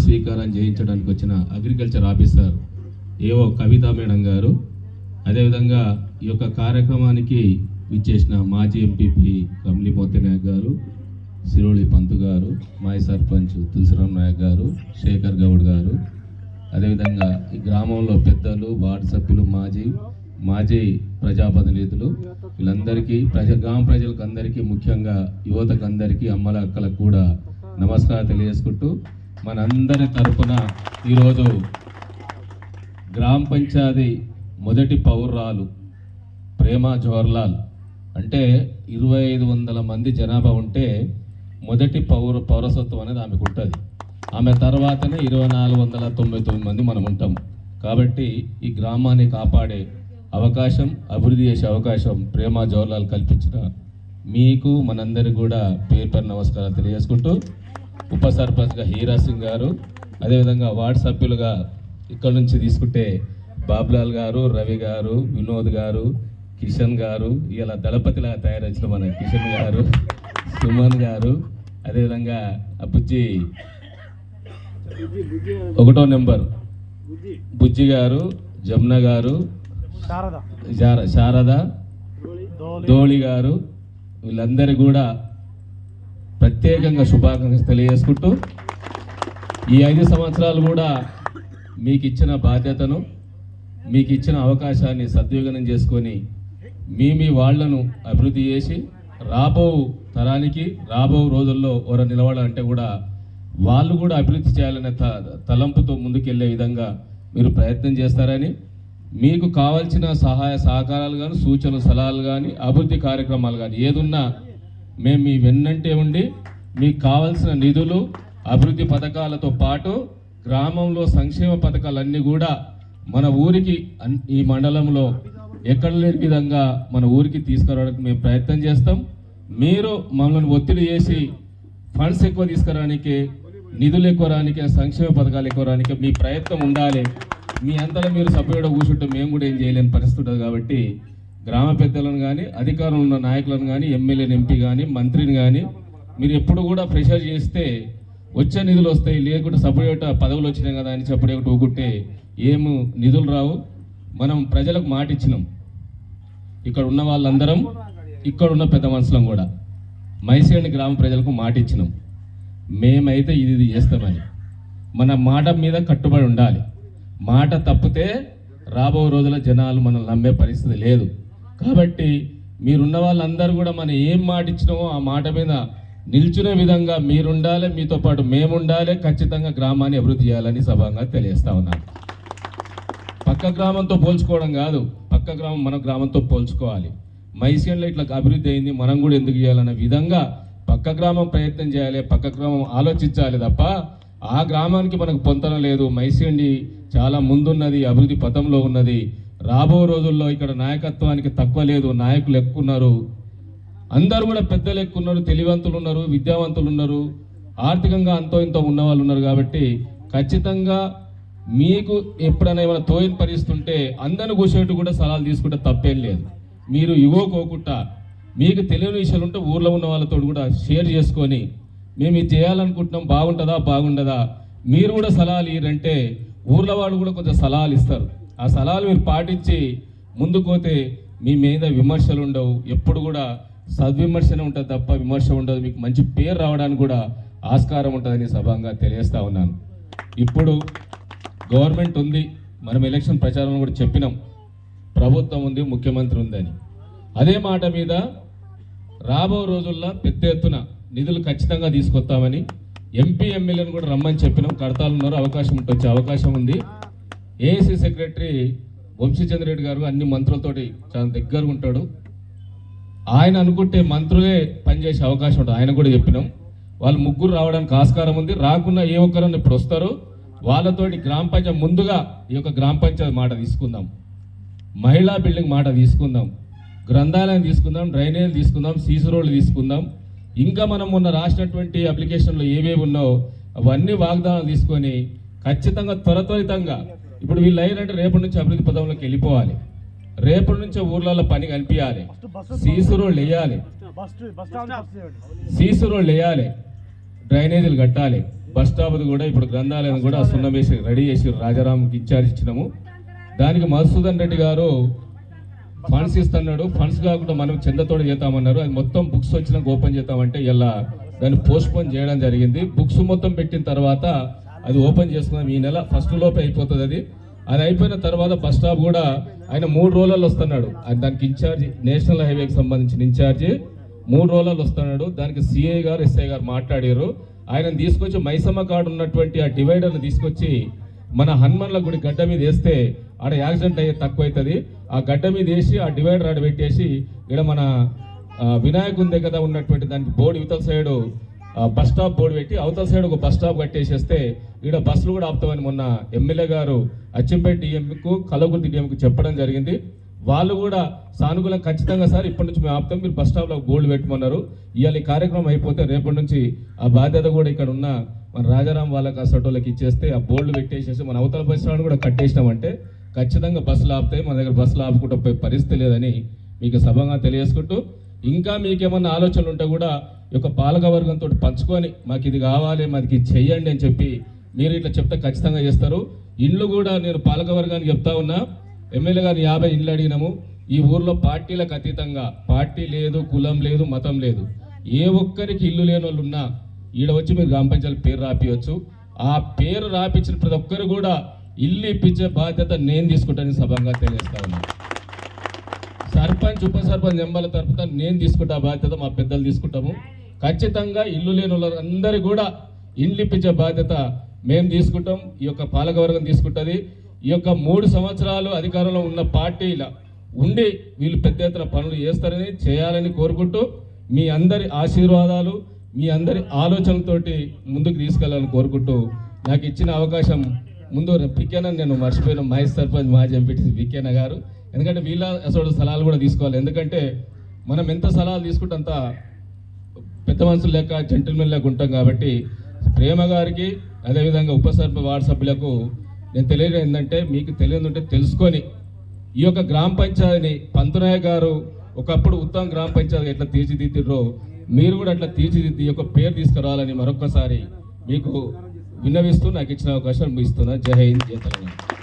స్వీకారం చేయించడానికి వచ్చిన అగ్రికల్చర్ ఆఫీసర్ ఏవో కవిత మేడం గారు. అదేవిధంగా ఈ యొక్క కార్యక్రమానికి విచ్చేసిన మాజీ ఎంపీపీ కమలి మోతి గారు సిరోళి పంతు గారు మాజీ సర్పంచ్ తులసిరామ్ నాయక్ గారు శేఖర్ గౌడ్ గారు. అదేవిధంగా ఈ గ్రామంలో పెద్దలు వార్డు సభ్యులు మాజీ మాజీ ప్రజాప్రతినిధులు వీళ్ళందరికీ ప్రజ గ్రామ ప్రజలకు అందరికీ ముఖ్యంగా యువతకు అందరికీ అమ్మల అక్కలకు కూడా నమస్కారం తెలియజేసుకుంటూ మనందరి తరపున ఈరోజు గ్రామ పంచాయతీ మొదటి పౌరాలు ప్రేమ జవహర్లాల్. అంటే ఇరవై ఐదు వందల మంది జనాభా ఉంటే మొదటి పౌర పౌరసత్వం అనేది ఆమెకు ఉంటుంది. ఆమె తర్వాతనే ఇరవై నాలుగు వందల తొంభై తొమ్మిది మంది మనం ఉంటాం. కాబట్టి ఈ గ్రామాన్ని కాపాడే అవకాశం అభివృద్ధి చేసే అవకాశం ప్రేమ జవహర్లాల్ కల్పించిన. మీకు మనందరికీ కూడా పేరు పేరు నమస్కారాలు తెలియజేసుకుంటూ ఉప సర్పంచ్గా హీరా సింగ్ గారు అదేవిధంగా వార్డు సభ్యులుగా ఇక్కడ నుంచి తీసుకుంటే బాబులాల్ గారు రవి గారు వినోద్ గారు కిషన్ గారు ఇలా దళపతిలా తయారొచ్చిన మన కిషన్ గారు సుమన్ గారు అదేవిధంగా ఆ బుజ్జి ఒకటో నెంబర్ బుజ్జి గారు జమున గారు శారద. శార- శారద ధోళి గారు వీళ్ళందరూ కూడా ప్రత్యేకంగా శుభాకాంక్షలు తెలియజేసుకుంటూ ఈ ఐదు సంవత్సరాలు కూడా మీకు ఇచ్చిన బాధ్యతను మీకు ఇచ్చిన అవకాశాన్ని సద్వినియోగం చేసుకొని మీ మీ వాళ్ళను అభివృద్ధి చేసి రాబో తరానికి రాబో రోజుల్లో ఎవరు నిలవాలంటే కూడా వాళ్ళు కూడా అభివృద్ధి చేయాలనే త తలంపుతో ముందుకెళ్ళే విధంగా మీరు ప్రయత్నం చేస్తారని మీకు కావాల్సిన సహాయ సహకారాలు కానీ సూచనలు సలహాలు కానీ అభివృద్ధి కార్యక్రమాలు కానీ ఏదున్నా మేము మీ వెన్నంటే ఉండి మీకు కావాల్సిన నిధులు అభివృద్ధి పథకాలతో పాటు గ్రామంలో సంక్షేమ పథకాలన్నీ కూడా మన ఊరికి ఈ మండలంలో ఎక్కడ లేని విధంగా మన ఊరికి తీసుకురావడానికి మేము ప్రయత్నం చేస్తాం. మీరు మమ్మల్ని ఒత్తిడి చేసి ఫండ్స్ ఎక్కువ తీసుకురానికి నిధులు ఎక్కువ రానికి సంక్షేమ పథకాలు ఎక్కువ రానికి మీ ప్రయత్నం ఉండాలి. మీ అంతలో మీరు సపరేట్గా కూర్చుంటే మేము కూడా ఏం చేయలేని పరిస్థితి ఉంటుంది కాబట్టి గ్రామ పెద్దలను కానీ అధికారంలో ఉన్న నాయకులను కానీ ఎమ్మెల్యేని ఎంపీ కానీ మంత్రిని కానీ మీరు ఎప్పుడు కూడా ప్రెషర్ చేస్తే వచ్చే నిధులు వస్తాయి. లేకుంటే సపరేట్ పదవులు వచ్చినాయి కదా అని చెప్పడం ఊకుంటే ఏము నిధులు రావు. మనం ప్రజలకు మాట ఇచ్చినాం. ఇక్కడ ఉన్న వాళ్ళందరం ఇక్కడ ఉన్న పెద్ద మనుషులం కూడా మైసేని గ్రామ ప్రజలకు మాట ఇచ్చినాం. మేమైతే ఇది ఇది చేస్తామని మన మాట మీద కట్టుబడి ఉండాలి. మాట తప్పితే రాబో రోజుల జనాలు మనం నమ్మే పరిస్థితి లేదు. కాబట్టి మీరున్న వాళ్ళందరూ కూడా మనం ఏం మాట ఇచ్చినామో ఆ మాట మీద నిల్చునే విధంగా మీరుండాలి మీతో పాటు మేము ఉండాలి ఖచ్చితంగా గ్రామాన్ని అభివృద్ధి చేయాలని సభంగా తెలియజేస్తా ఉన్నాను పక్క గ్రామంతో పోల్చుకోవడం కాదు పక్క గ్రామం మన గ్రామంతో పోల్చుకోవాలి. మైసీన్లో ఇట్లా అభివృద్ధి అయింది మనం కూడా ఎందుకు చేయాలన్న విధంగా పక్క గ్రామం ప్రయత్నం చేయాలి పక్క గ్రామం ఆలోచించాలి తప్ప ఆ గ్రామానికి మనకు పొంతన లేదు. మైసీండి చాలా ముందున్నది అభివృద్ధి పథంలో ఉన్నది. రాబో రోజుల్లో ఇక్కడ నాయకత్వానికి తక్కువ లేదు. నాయకులు ఎక్కున్నారు అందరూ కూడా పెద్దలు ఎక్కున్నారు తెలివంతులు ఉన్నారు. విద్యావంతులు ఉన్నారు. ఆర్థికంగా అంతో ఇంతో ఉన్న వాళ్ళు ఉన్నారు కాబట్టి ఖచ్చితంగా మీకు ఎప్పుడైనా ఏమైనా తోయిన పరిస్తుంటే అందరిని కూర్చోటి కూడా సలహాలు తీసుకుంటే తప్పేం లేదు. మీరు ఇవ్వకోకుండా మీకు తెలియని విషయాలు ఉంటే ఊర్లో ఉన్న వాళ్ళతో కూడా షేర్ చేసుకొని మేము ఇది చేయాలనుకుంటున్నాం. బాగుంటుందా? బాగుండదా? మీరు కూడా సలహాలు ఇయ్యారంటే ఊర్లో వాళ్ళు కూడా కొంచెం సలహాలు ఇస్తారు. ఆ సలహాలు మీరు పాటించి ముందుకు పోతే మీ మీద విమర్శలు ఉండవు. ఎప్పుడు కూడా సద్విమర్శనే ఉంటుంది తప్ప విమర్శ ఉండదు. మీకు మంచి పేరు రావడానికి కూడా ఆస్కారం ఉంటుందని సభంగా తెలియజేస్తా ఉన్నాను. ఇప్పుడు గవర్నమెంట్ ఉంది. మనం ఎలక్షన్ ప్రచారంలో కూడా చెప్పినాం. ప్రభుత్వం ఉంది ముఖ్యమంత్రి ఉందని. అదే మాట మీద రాబో రోజుల్లో పెద్ద ఎత్తున నిధులు ఖచ్చితంగా తీసుకొస్తామని ఎంపీ ఎమ్మెల్యేని కూడా రమ్మని చెప్పినాం. కడతాలు ఉన్నారు అవకాశం ఉంటే అవకాశం ఉంది. ఏసీ సెక్రటరీ వంశీచంద్ర రెడ్డి గారు అన్ని మంత్రులతోటి చాలా దగ్గరగా ఉంటాడు. ఆయన అనుకుంటే మంత్రులే పనిచేసే అవకాశం ఉంటుంది. ఆయన కూడా చెప్పినాం. వాళ్ళు ముగ్గురు రావడానికి ఆస్కారం ఉంది. రాకుండా ఏ ఒక్కరన్నా ఇప్పుడు వస్తారు. వాళ్ళతోటి గ్రామ పంచాయతీ ముందుగా ఈ యొక్క గ్రామ పంచాయతీ మాట తీసుకుందాం. మహిళా బిల్డింగ్ మాట తీసుకుందాం. గ్రంథాలయం తీసుకుందాం. డ్రైనేజ్ తీసుకుందాం. సీసీ రోడ్లు తీసుకుందాం. ఇంకా మనం మొన్న రాసినటువంటి అప్లికేషన్లో ఏవేవి ఉన్నాయో అవన్నీ వాగ్దానాలు తీసుకొని ఖచ్చితంగా త్వరత్వరితంగా ఇప్పుడు వీళ్ళు అయ్యారంటే రేపటి నుంచి అభివృద్ధి పదంలోకి వెళ్ళిపోవాలి. రేపటి నుంచి ఊర్లలో పని కనిపించాలి. సీసీ రోడ్లు వేయాలి. సీసీ రోడ్లు వేయాలి. డ్రైనేజీలు కట్టాలి. బస్ స్టాప్ కూడా ఇప్పుడు గ్రంథాలయం కూడా సున్నం వేసి రెడీ చేసి రాజారాంకి ఇన్ఛార్జ్ ఇచ్చినాము. దానికి మధుసూదన్ రెడ్డి గారు ఫండ్స్ ఇస్తున్నాడు. ఫండ్స్ కాకుండా మనం చందతోడ చేద్దామన్నారు. అది మొత్తం బుక్స్ వచ్చినాక ఓపెన్ చేద్దామంటే ఇలా దాన్ని పోస్ట్ పోన్ చేయడం జరిగింది. బుక్స్ మొత్తం పెట్టిన తర్వాత అది ఓపెన్ చేసుకున్నాం ఈ నెల. ఫస్ట్ లోపే అయిపోతుంది అది. అది అయిపోయిన తర్వాత బస్ స్టాప్ కూడా ఆయన మూడు రోజులలో వస్తున్నాడు. దానికి ఇన్ఛార్జి నేషనల్ హైవేకి సంబంధించిన ఇన్ఛార్జి మూడు రోజులలో వస్తున్నాడు. దానికి సిఐ గారు ఎస్ఐ గారు మాట్లాడారు. ఆయన తీసుకొచ్చి మైసమ్మ కాడు ఉన్నటువంటి ఆ డివైడర్ని తీసుకొచ్చి మన హనుమన్ల గుడి గడ్డ మీద వేస్తే ఆడ యాక్సిడెంట్ అయ్యే తక్కువ అవుతుంది ఆ గడ్డ మీద వేసి ఆ డివైడర్ ఆడ పెట్టేసి ఇక్కడ మన వినాయకుని దగ్గర ఉన్నటువంటి దానికి బోర్డు ఇవతల సైడు బస్ స్టాప్ బోర్డు పెట్టి అవతల సైడ్ ఒక బస్ స్టాప్ కట్టేసేస్తే ఇక్కడ బస్సులు కూడా ఆపుతామని మొన్న ఎమ్మెల్యే గారు అచ్చంపేట డిఎంకు కలగుర్తి డిఎంకు చెప్పడం జరిగింది. వాళ్ళు కూడా సానుకూలం ఖచ్చితంగా సార్ ఇప్పటి నుంచి మేము ఆపుతాం మీరు బస్ స్టాప్లో బోర్డు పెట్టమన్నారు. ఇవాళ ఈ కార్యక్రమం అయిపోతే రేపటి నుంచి ఆ బాధ్యత కూడా ఇక్కడ ఉన్న మన రాజారాం వాళ్ళకి అసటోళ్ళకి ఇచ్చేస్తే ఆ బోర్డులు పెట్టేసేసి మన అవతల బస్ స్టాండ్ కూడా కట్టేసినామంటే ఖచ్చితంగా బస్సులు ఆపుతాయి మన దగ్గర బస్సులు ఆపుకుంటూ పోయే పరిస్థితి లేదని మీకు సభంగా తెలియజేసుకుంటూ ఇంకా మీకేమన్నా ఆలోచనలు ఉంటే కూడా ఈ యొక్క పాలక వర్గంతో పంచుకొని మాకు ఇది కావాలి మాకు ఇది చెయ్యండి అని చెప్పి మీరు ఇట్లా చెప్తే ఖచ్చితంగా చేస్తారు. ఇండ్లు కూడా నేను పాలక వర్గానికి చెప్తా ఉన్నా ఎమ్మెల్యే గారు యాభై ఇండ్లు అడిగినాము. ఈ ఊర్లో పార్టీలకు అతీతంగా పార్టీ లేదు కులం లేదు మతం లేదు. ఏ ఒక్కరికి ఇల్లు లేని వాళ్ళు ఉన్నా ఈడ వచ్చి మీరు గ్రామ పంచాయతీ పేరు రాపియొచ్చు. ఆ పేరు రాపించిన ప్రతి ఒక్కరు కూడా ఇల్లు ఇప్పించే బాధ్యత నేను తీసుకుంటానని సభంగా తెలియజేస్తా ఉన్నాను సర్పంచ్ ఉప సర్పంచ్ ఎంబల తరపున నేను తీసుకుంటా బాధ్యత మా పెద్దలు తీసుకుంటాము. ఖచ్చితంగా ఇల్లు లేని వాళ్ళందరూ కూడా ఇండ్లు ఇప్పించే బాధ్యత మేము తీసుకుంటాం. ఈ యొక్క పాలకవర్గం తీసుకుంటుంది. ఈ యొక్క మూడు సంవత్సరాలు అధికారంలో ఉన్న పార్టీల ఉండి వీళ్ళు పెద్ద ఎత్తున పనులు చేస్తారని చేయాలని కోరుకుంటూ మీ అందరి ఆశీర్వాదాలు మీ అందరి ఆలోచనలతోటి ముందుకు తీసుకెళ్ళాలని కోరుకుంటూ నాకు ఇచ్చిన అవకాశం ముందు పికేన నేను మర్చిపోయిన మహేష్ సర్పంచ్ మాజీ ఎంపీటీసీ వికేన గారు. ఎందుకంటే వీళ్ళ అసలు సలహాలు కూడా తీసుకోవాలి. ఎందుకంటే మనం ఎంత సలహాలు తీసుకుంటే అంత పెద్ద మనుషులు లెక్క జెంటిల్మెన్ లెక్క ఉంటాం కాబట్టి ప్రేమ గారికి అదేవిధంగా ఉపసర్ప వార్డు సభ్యులకు నేను తెలియదు ఏంటంటే మీకు తెలియదు ఉంటే తెలుసుకొని ఈ యొక్క గ్రామ పంచాయతీని పంతునాయ గారు ఒకప్పుడు ఉత్తమ గ్రామ పంచాయతీ ఎట్లా తీర్చిదిద్దిర్రో మీరు కూడా అట్లా తీర్చిదిద్ది యొక్క పేరు తీసుకురావాలని మరొకసారి మీకు విన్నవిస్తూ నాకు ఇచ్చిన అవకాశం ఇస్తున్నా జై హింద్ జయ తెలంగాణ.